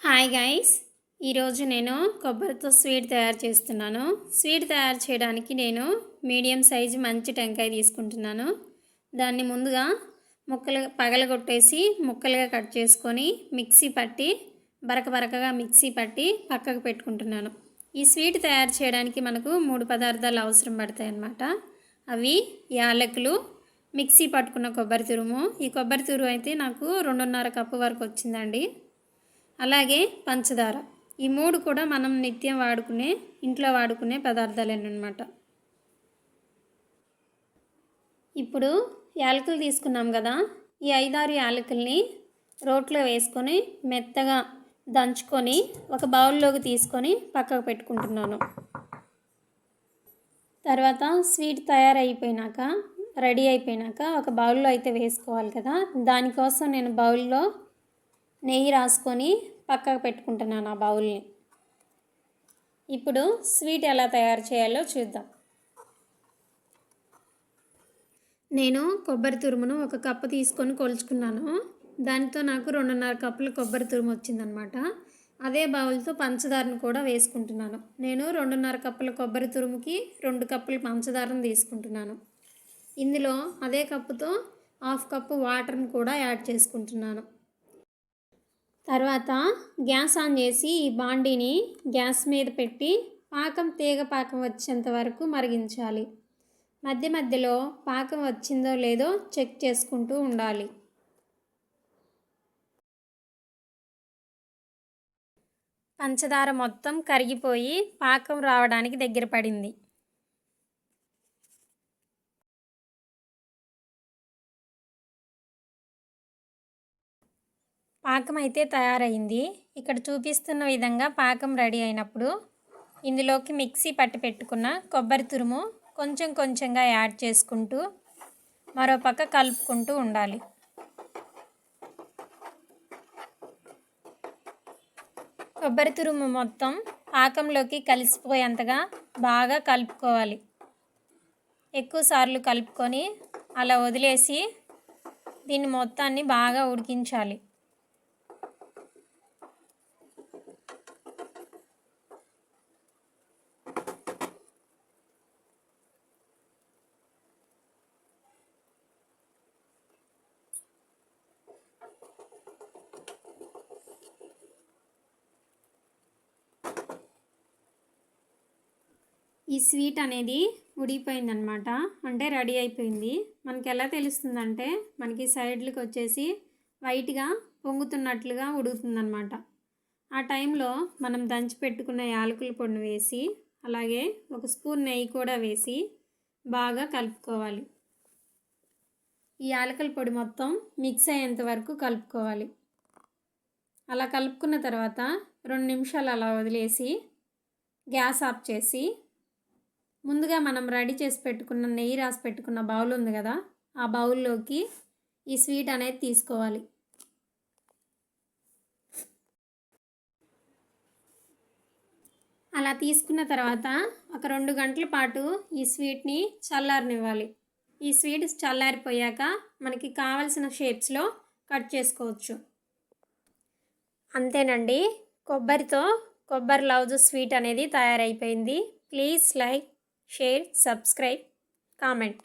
Hi guys ఈరోజు నేను కొబ్బరితో sweet తయారు చేస్తున్నాను. స్వీట్ తయారు చేయడానికి నేను మీడియం సైజు మంచి టెంకాయ తీసుకుంటున్నాను. దాన్ని ముందుగా ముక్కలు పగలగొట్టేసి ముక్కలుగా కట్ చేసుకొని మిక్సీ పట్టి బరక బరకగా మిక్సీ పట్టి పక్కకు పెట్టుకుంటున్నాను. ఈ స్వీట్ తయారు చేయడానికి మనకు మూడు పదార్థాలు అవసరం పడతాయి అన్నమాట అవి యాలకులు మిక్సీ పట్టుకున్న కొబ్బరి తురుము. ఈ కొబ్బరి తురుము అయితే నాకు రెండున్నర కప్పు వరకు వచ్చిందండి. అలాగే పంచదార. ఈ మూడు కూడా మనం నిత్యం వాడుకునే ఇంట్లో వాడుకునే పదార్థాలేనమాట ఇప్పుడు యాలకులు తీసుకున్నాం కదా ఈ ఐదారు యాలకుల్ని రోట్లో వేసుకొని మెత్తగా దంచుకొని ఒక బౌల్లోకి తీసుకొని పక్కకు పెట్టుకుంటున్నాను. తర్వాత స్వీట్ తయారైపోయినాక రెడీ అయిపోయినాక ఒక బౌల్లో అయితే వేసుకోవాలి కదా దానికోసం నేను బౌల్లో నెయ్యి రాసుకొని పక్కకు పెట్టుకుంటున్నాను ఆ బౌల్ని. ఇప్పుడు స్వీట్ ఎలా తయారు చేయాలో చూద్దాం. నేను కొబ్బరి తురుమును ఒక కప్పు తీసుకొని కొలుచుకున్నాను. దానితో నాకు రెండున్నర కప్పులు కొబ్బరి తురుము వచ్చిందనమాట. అదే బౌల్తో పంచదారను కూడా వేసుకుంటున్నాను. నేను రెండున్నర కప్పుల కొబ్బరి తురుముకి రెండు కప్పులు పంచదారను తీసుకుంటున్నాను. ఇందులో అదే కప్పుతో హాఫ్ కప్పు వాటర్ని కూడా యాడ్ చేసుకుంటున్నాను. తర్వాత గ్యాస్ ఆన్ చేసి ఈ బాండీని గ్యాస్ మీద పెట్టి పాకం తీగ పాకం వచ్చేంత వరకు మరిగించాలి. మధ్య మధ్యలో పాకం వచ్చిందో లేదో చెక్ చేసుకుంటూ ఉండాలి. పంచదార మొత్తం కరిగిపోయి పాకం రావడానికి దగ్గర పడింది. పాకం అయితే తయారైంది. ఇక్కడ చూపిస్తున్న విధంగా పాకం రెడీ అయినప్పుడు ఇందులోకి మిక్సీ పట్టి పెట్టుకున్న కొబ్బరి తురుము కొంచెం కొంచెంగా యాడ్ చేసుకుంటూ మరో పక్క కలుపుకుంటూ ఉండాలి. కొబ్బరి తురుము మొత్తం పాకంలోకి కలిసిపోయేంతగా బాగా కలుపుకోవాలి. ఎక్కువసార్లు కలుపుకొని అలా వదిలేసి దీన్ని మొత్తాన్ని బాగా ఉడికించాలి. ఈ స్వీట్ అనేది ఉడిగిపోయిందనమాట అంటే రెడీ అయిపోయింది. మనకి ఎలా తెలుస్తుందంటే మనకి సైడ్లకు వచ్చేసి వైట్గా పొంగుతున్నట్లుగా ఉడుకుతుందనమాట ఆ టైంలో మనం దంచి పెట్టుకున్న యాలకుల పొడిని వేసి అలాగే ఒక స్పూన్ నెయ్యి కూడా వేసి బాగా కలుపుకోవాలి. ఈ యాలకల పొడి మొత్తం మిక్స్ అయ్యేంత వరకు కలుపుకోవాలి. అలా కలుపుకున్న తర్వాత రెండు నిమిషాలు అలా వదిలేసి గ్యాస్ ఆఫ్ చేసి ముందుగా మనం రెడీ చేసి పెట్టుకున్న నెయ్యి రాసి పెట్టుకున్న బౌల్ ఉంది కదా ఆ బౌల్లోకి ఈ స్వీట్ అనేది తీసుకోవాలి. అలా తీసుకున్న తర్వాత ఒక రెండు గంటల పాటు ఈ స్వీట్ని చల్లారనివ్వాలి. ఈ స్వీట్ చల్లారిపోయాక మనకి కావలసిన షేప్స్లో కట్ చేసుకోవచ్చు. అంతేనండి. కొబ్బరితో కొబ్బరి లవ్జ్ స్వీట్ అనేది తయారైపోయింది. Please like share subscribe comment.